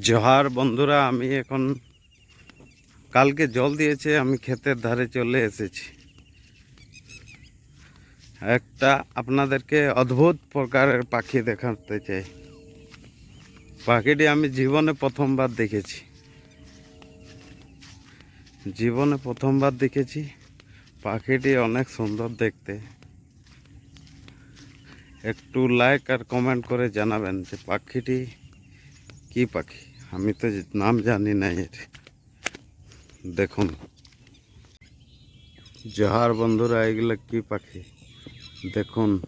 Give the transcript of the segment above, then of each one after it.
জোহার, বন্ধুরা, আমি এখন কালকে জল দিয়েছে, আমি ক্ষেতের ধারে চলে এসেছি। একটা আপনাদেরকে অদ্ভুত প্রকারের পাখি দেখাতে চাই। পাখিটি আমি জীবনে প্রথমবার দেখেছি। জীবনে প্রথমবার দেখেছি। পাখিটি অনেক সুন্দর দেখতে। একটু লাইক আর কমেন্ট করে জানাবেন যে পাখিটি কি পাখি? আমি তো নাম জানি না এর। দেখুন। জহার বন্ধুরা, এগুলো কি পাখি? দেখুন।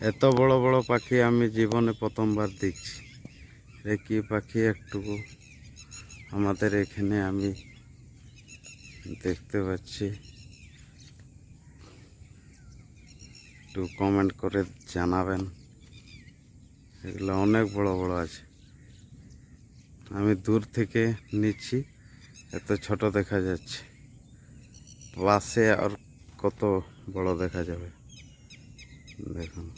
এত বড় বড় পাখি আমি জীবনে প্রথমবার দেখছি। এ কি পাখি একটু আমাদের এখানে আমি দেখতে পাচ্ছি। একটু কমেন্ট করে জানাবেন। এগুলো অনেক বড় বড় আছে। আমি দূর থেকে নিচ্ছি, এত ছোট দেখা যাচ্ছে। পাশে আর কত বড় দেখা যাবে? দেখুন।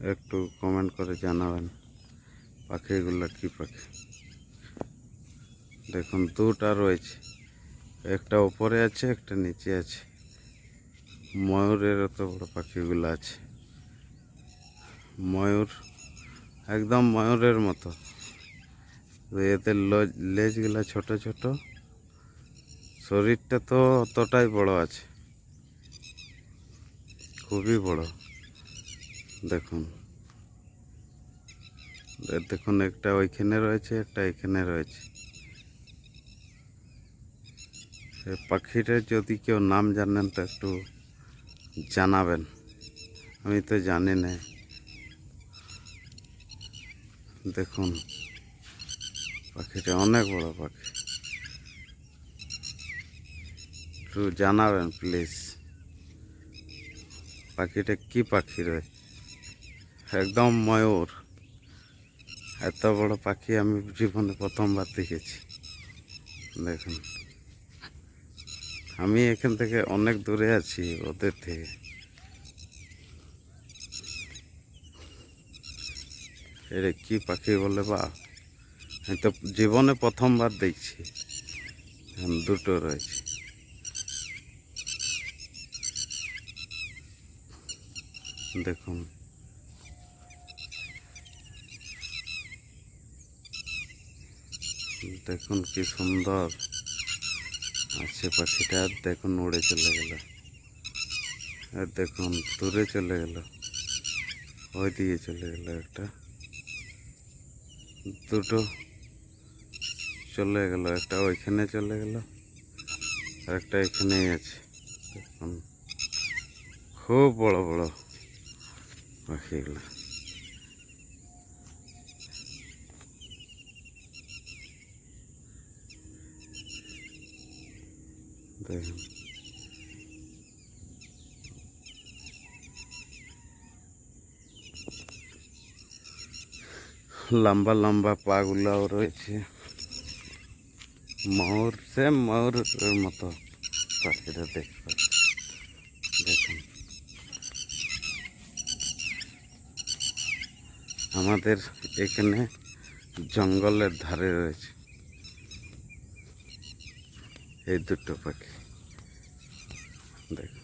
একটু কমেন্ট করে জানাবেন, পাখিগুলো কি পাখি? দেখুন, দুটা রয়েছে। একটা উপরে আছে, একটা নিচে আছে। ময়ূরের এত বড় পাখিগুলো আছে। ময়ূর, একদম ময়ূরের মতো। এতে লেজগুলা ছোট ছোট। শরীরটা তো অতটাই বড় আছে। খুবই বড়। দেখুন। দেখুন, একটা ওইখানে রয়েছে, একটা এখানে রয়েছে। পাখিটার যদি কেউ নাম জানেন, তো একটু জানাবেন। আমি তো জানি না। দেখুন, পাখিটা অনেক বড় পাখি। একটু জানাবেন প্লিজ পাখিটা কি পাখি রয়ে একদম ময়ূর। এত বড় পাখি আমি জীবনে প্রথমবার দেখেছি। দেখুন, আমি এখান থেকে অনেক দূরে আছি ওদের থেকে। এটা কি পাখি বলে বা? তো জীবনে প্রথমবার দেখছি। দুটো রয়েছে। দেখুন। দেখুন কি সুন্দর। আছে পাখিটা দেখুন উড়ে চলে গেল। আর দেখুন, দূরে চলে গেল। ওই দিয়ে চলে গেল একটা। দুটো চলে গেল, একটা ওইখানে চলে গেল আর একটা এখানেই আছে। খুব বড় বড় পাখিগুলো। দেখুন। লম্বা লম্বা পাগুলাও রয়েছে। ময়ূর সে ময়ূরের মতো পাখিটা দেখতে। পাচ্ছি দেখুন। আমাদের এখানে জঙ্গলের ধারে রয়েছে। এই দুটো পাখি। দেখুন।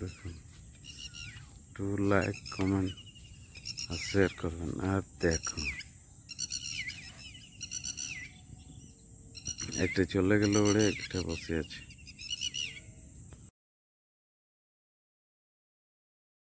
দেখুন একটু লাইক কমেন্ট আর শেয়ার করবেন আর দেখুন। একটা চলে গেল ওরে, একটা বসে আছে।